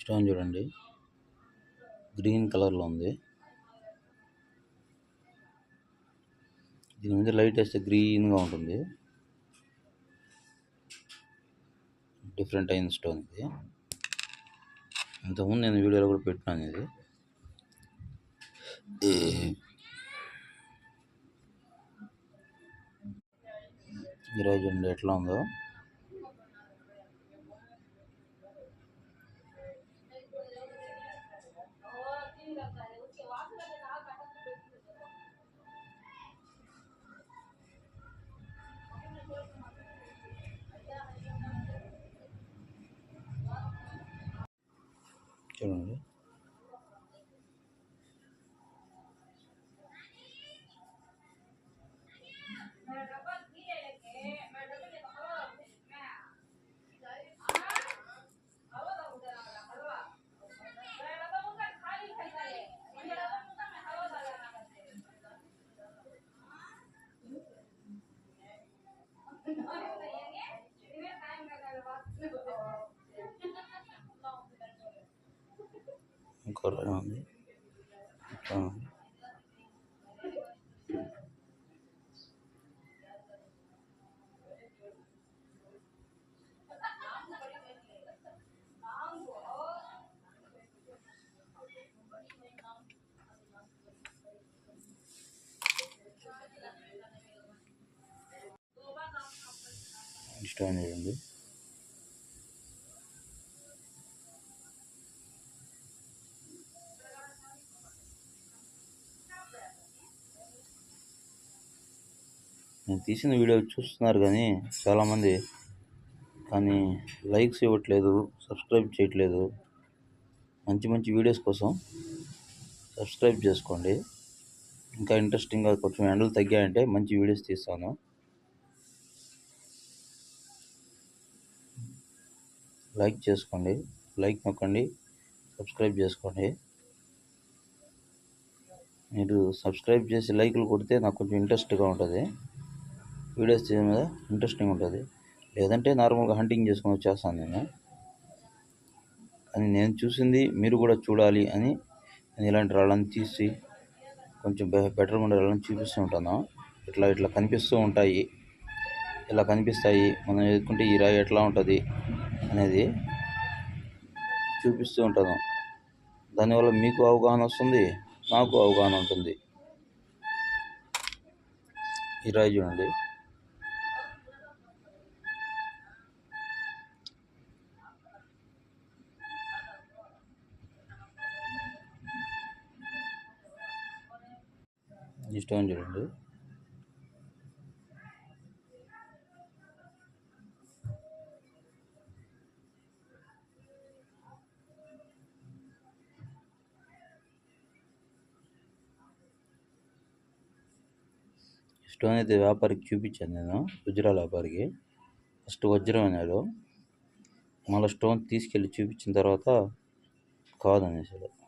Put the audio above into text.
Stone చూడండి. Green కలర్లో ఉంది. దీని మీద లైట్ వేస్తే గ్రీన్గా ఉంటుంది. డిఫరెంట్ అయిన స్టోన్ ఇది. ఇంతకుముందు నేను వీడియోలో కూడా పెట్టినాను ఇది. ఈరోజు ఎట్లా ఉందో? చూడండి ఇంకో రకం ఉంది ఇట్లా ఉంది. స్టోన్ చూడండి నేను తీసిన వీడియో చూస్తున్నారు కానీ చాలామంది. కానీ లైక్స్ ఇవ్వట్లేదు సబ్స్క్రైబ్ చేయట్లేదు. మంచి మంచి వీడియోస్ కోసం సబ్స్క్రైబ్ చేసుకోండి. ఇంకా ఇంట్రెస్టింగ్గా కొంచెం ఎండలు తగ్గాయంటే మంచి వీడియోస్ తీస్తాను. లైక్ చేసుకోండి లైక్ నొక్కండి సబ్స్క్రైబ్ చేసుకోండి. మీరు సబ్స్క్రైబ్ చేసి లైక్లు కొడితే నాకు కొంచెం ఇంట్రెస్ట్గా ఉంటుంది. వీడియోస్ చేయడం మీద ఇంట్రెస్టింగ్ ఉంటుంది. లేదంటే నార్మల్గా హంటింగ్ చేసుకొని వచ్చేస్తాను నేను. అని నేను చూసింది మీరు కూడా చూడాలి అని నేను ఇలాంటి రాళ్ళని తీసి కొంచెం బె- బెటర్గా ఉండే రాళ్ళని చూపిస్తూ ఉంటాను. ఇట్లా ఇట్లా కనిపిస్తూ ఉంటాయి. ఇలా కనిపిస్తాయి. మనం ఎదుర్కొంటే ఈ రాయి ఎట్లా ఉంటుంది అనేది చూపిస్తూ ఉంటాను. దానివల్ల మీకు అవగాహన వస్తుంది నాకు అవగాహన ఉంటుంది. ఈ రాయి చూడండి. ఈ స్టోన్ చూడండి. స్టోన్ అయితే వ్యాపారికి చూపించాను నేను వజ్రాల వ్యాపారికి. ఫస్ట్ వజ్రం అన్నాడు. మళ్ళీ స్టోన్ తీసుకెళ్ళి చూపించిన తర్వాత కాదనేసాడు